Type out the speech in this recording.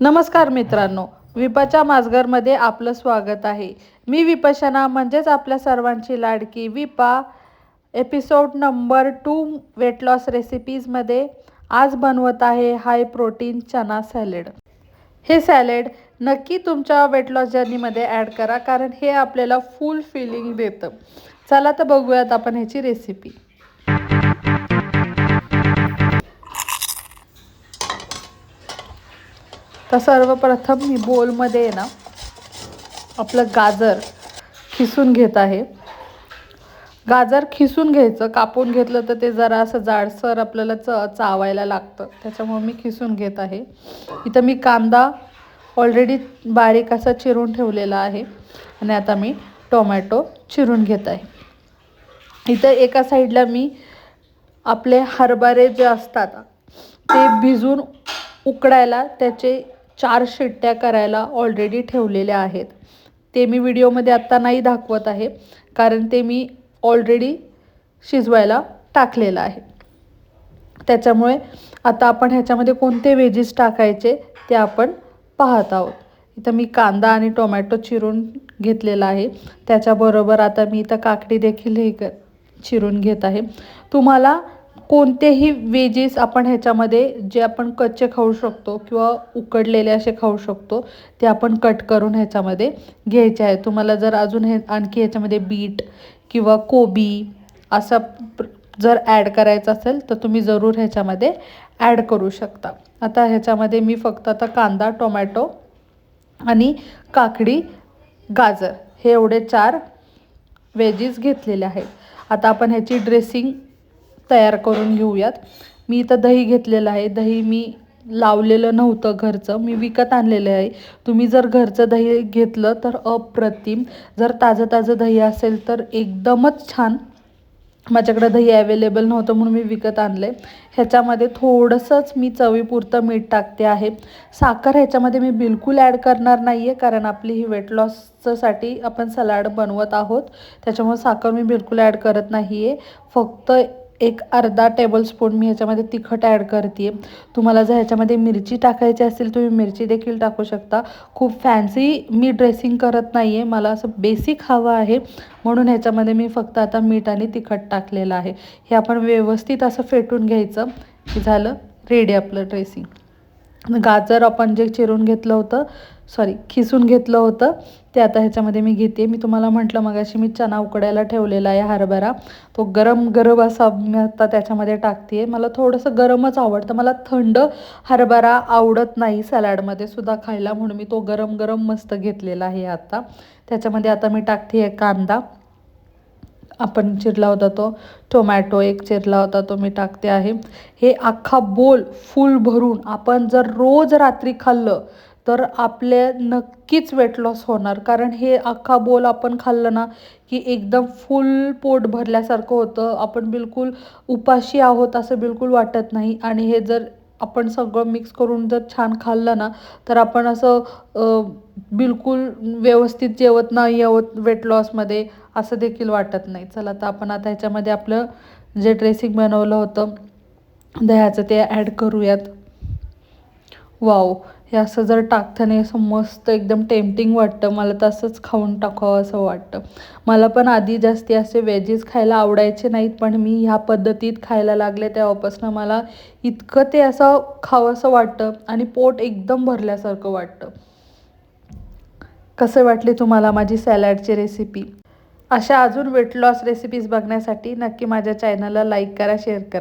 नमस्कार मित्रांनो विपाच्या माजघरमध्ये आपलं स्वागत आहे. मी विपशना म्हणजेच आपल्या सर्वांची लाडकी Vipa episode number two weight loss रेसिपीजमध्ये आज बनवत आहे हाय प्रोटीन चना सॅलेड हे सॅलेड नक्की तुमच्या वेट लॉस जर्नीमध्ये ॲड करा कारण हे आपल्याला फुल फिलिंग देतं. चला तर बघूयात आपण ह्याची रेसिपी तर सर्वप्रथम मी बोलमध्ये आहे ना आपलं गाजर खिसून घेत आहे. गाजर खिसून घ्यायचं कापून घेतलं तर ते जरा असं जाडसर आपल्याला च चावायला लागतं. त्याच्यामुळे मी खिसून घेत आहे. इथं मी कांदा ऑलरेडी बारीक असा चिरून ठेवलेला आहे. आणि आता मी टोमॅटो चिरून घेत आहे. इथं एका साईडला मी आपले हरभरे जे असतात ते भिजून उकडायला त्याचे चार शिट्ट्या करायला ऑलरेडी ठेवलेल्या आहेत. ते मी व्हिडिओमध्ये आत्ता नाही दाखवत आहे कारण ते मी ऑलरेडी शिजवायला टाकलेलं आहे. त्याच्यामुळे आता आपण ह्याच्यामध्ये कोणते व्हेजीस टाकायचे ते आपण पाहत आहोत. इथं मी कांदा आणि टोमॅटो चिरून घेतलेला आहे. त्याच्याबरोबर आता मी इथं काकडी देखील हे चिरून घेत आहे. तुम्हाला कोणतेही वेजीस आपण ह्याच्यामध्ये जे आपण कच्चे खाऊ शकतो किंवा उकडलेले असे खाऊ शकतो ते आपण कट करून ह्याच्यामध्ये घ्यायचे आहे. तुम्हाला जर अजून हे आणखी ह्याच्यामध्ये बीट किंवा कोबी असा जर ॲड करायचं असेल तर तुम्ही जरूर ह्याच्यामध्ये ॲड करू शकता. आता ह्याच्यामध्ये मी फक्त आता कांदा टोमॅटो आणि काकडी गाजर हे एवढे चार वेजीस घेतलेले आहेत. आता आपण ह्याची ड्रेसिंग तयार करून घेऊयात. मी इथं दही घेतलेलं आहे. दही मी लावलेलं नव्हतं घरचं. मी विकत आणलेलं आहे. तुम्ही जर घरचं दही घेतलं तर अप्रतिम. जर ताजं ताजं दही असेल तर एकदमच छान. माझ्याकडं दही अवेलेबल नव्हतं म्हणून मी विकत आणलं आहे ह्याच्यामध्ये थोडंसंच मी चवीपुरतं मीठ टाकते आहे. साखर ह्याच्यामध्ये मी बिलकुल ॲड करणार नाही आहे कारण आपली ही वेट लॉससाठी आपण सलाड बनवत आहोत. त्याच्यामुळे साखर मी बिलकुल ॲड करत नाही आहे फक्त एक अर्धा टेबलस्पून मी ह्याच्यामध्ये तिखट ॲड करते आहे तुम्हाला जर ह्याच्यामध्ये मिरची टाकायची असेल तुम्ही मिरची देखील टाकू शकता. खूप फॅन्सी मी ड्रेसिंग करत नाही आहे मला असं बेसिक हवं आहे. म्हणून ह्याच्यामध्ये मी फक्त आता मीठ आणि तिखट टाकलेलं आहे. हे आपण व्यवस्थित असं फेटून घ्यायचं. झालं. रेडी आपलं ड्रेसिंग गाजर आपण जे चिरून घेतलं होतं सॉरी खिसून घेतलं होतं ते आता ह्याच्यामध्ये मी घेते. मी तुम्हाला म्हटलं मगाशी मी चना उकडायला ठेवलेला आहे हरभरा. तो गरम गरम असा मी आता त्याच्यामध्ये टाकते मला थोडंसं गरमच आवडतं. मला थंड हरभरा आवडत नाही सॅलॅडमध्ये सुद्धा खायला म्हणून मी तो गरम गरम मस्त घेतलेला आहे आता. त्याच्यामध्ये आता मी टाकते आहे कांदा. आपण चिरला होता तो. टोमॅटो एक चिरला होता तो मी टाकते आहे. हे अख्खा बोल फुल भरून आपण जर रोज रात्री खाल्लं तर आपले नक्कीच वेट लॉस होणार. कारण हे अख्खा बोल आपण खाल्लं ना की एकदम फुल पोट भरल्यासारखं होतं. आपण बिलकुल उपाशी आहोत असं बिलकुल वाटत नाही. आणि हे जर आपण सगळं मिक्स करून जर छान खाल्लं ना तर आपण असं बिलकुल व्यवस्थित जेवत नाही आहोत वेट लॉसमध्ये असं देखील वाटत नाही. चला तर आपण आता ह्याच्यामध्ये आपलं जे ड्रेसिंग बनवलं होतं दह्याचं ते ॲड करूयात. वाव हे असं जर टाकताना असं मस्त एकदम टेम्पटिंग वाटतं. मला तसंच खाऊन टाकावं असं वाटतं. मला पण आधी जास्ती असे वेजेस खायला आवडायचे नाहीत पण मी ह्या पद्धतीत खायला लागले तेव्हापासून मला इतकं ते असं खावं असं वाटतं आणि पोट एकदम भरल्यासारखं वाटतं. कसं वाटले तुम्हाला माझी सॅलॅडची रेसिपी अशा अजून वेट लॉस रेसिपीज बघण्यासाठी नक्की माझ्या चॅनलला लाईक करा शेअर करा.